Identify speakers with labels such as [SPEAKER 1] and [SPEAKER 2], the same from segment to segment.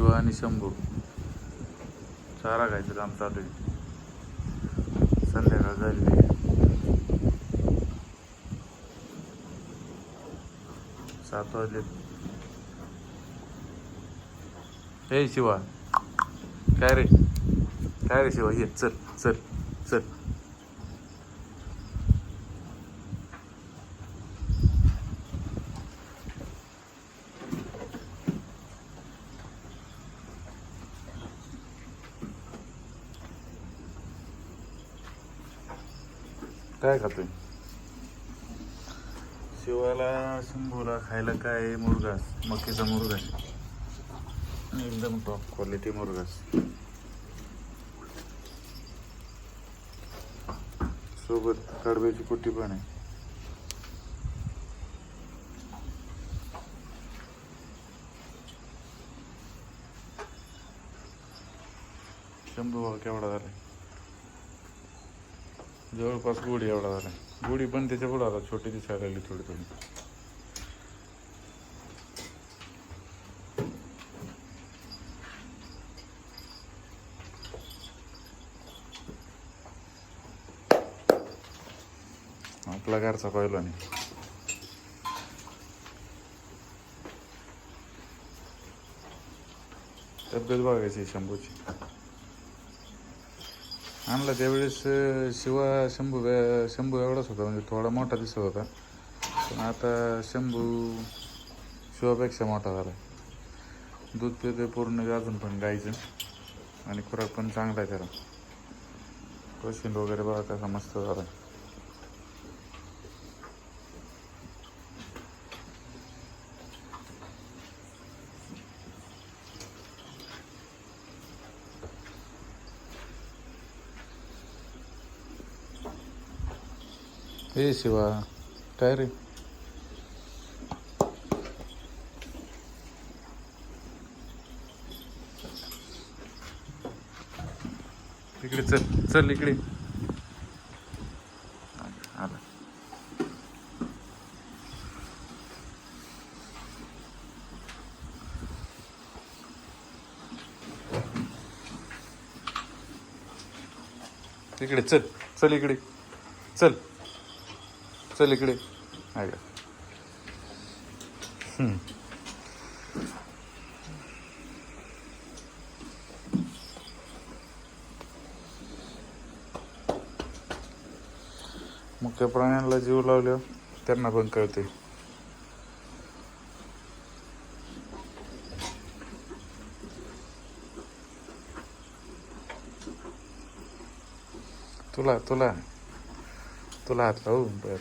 [SPEAKER 1] शिवा आणि शंभू. चारा खायचं काम चालू आहे. संध्याकाळ झाली. सात वाजले. हे शिवा. काय रे? काय रे शिवा? ये चल चल चल. काय खातोय? शिवाला शंभूला खायला काय मुरगास? मक्कीचा मुरगास. एकदम टॉप क्वालिटी मुरगास. सोबत कडब्याची कुट्टी पण आहे. शंभू केवढा झालाय? जवळपास गुढी एवढा झाला. गुढी पण त्याच्या पुढे आला छोटी दिसायला लागली थोडी थोडी. आपला घरचा पहिला नाही. तब्येत बघायची शंभूची. आणला त्यावेळेस शिवा शंभू शंभू एवढाच होता म्हणजे थोडा मोठा दिसत होता. पण आता शंभू शिवापेक्षा मोठा झाला दूध पिते पूर्ण अजून पण गाईचं. आणि खुराक पण चांगला आहे त्याला. कोशिंड वगैरे बघा कसा मस्त झाला हे शिवा काय रे इकडे चल चल इकडे आला इकडे चल चल इकडे चल चल इकडे. हम्म. मुख्य प्राण्यांना जीव लावल्यावर त्यांना पण कळते. तुला तुला. तुला हात लावू? बर.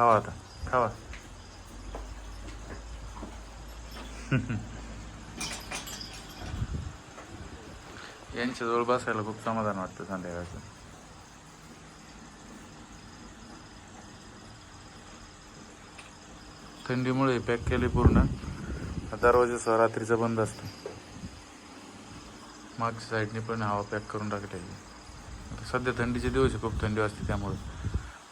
[SPEAKER 1] खावा आता. खावा. यांच्या जवळ बसायला खूप समाधान वाटतं संध्याकाळचं. थंडीमुळे पॅक केले पूर्ण. दरवाजा सह रात्रीचा बंद असतो. मागच्या साईडने पण हवा पॅक करून टाकली आता सध्या थंडीचे दिवस आहे खूप थंडी वाजते त्यामुळे.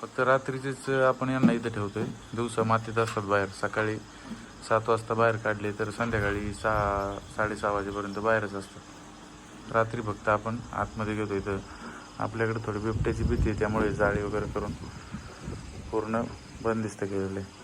[SPEAKER 1] फक्त रात्रीचेच आपण यांना इथं ठेवतोय. दिवसा मातीत असतात बाहेर. सकाळी सात वाजता बाहेर काढले तर संध्याकाळी सहा साडेसहा वाजेपर्यंत बाहेरच असतात. रात्री फक्त आपण आतमध्ये घेतो इथं. आपल्याकडे थोडी बिबट्याची भीती आहे त्यामुळे जाळी वगैरे करून पूर्ण बंदिस्त केलेलं आहे.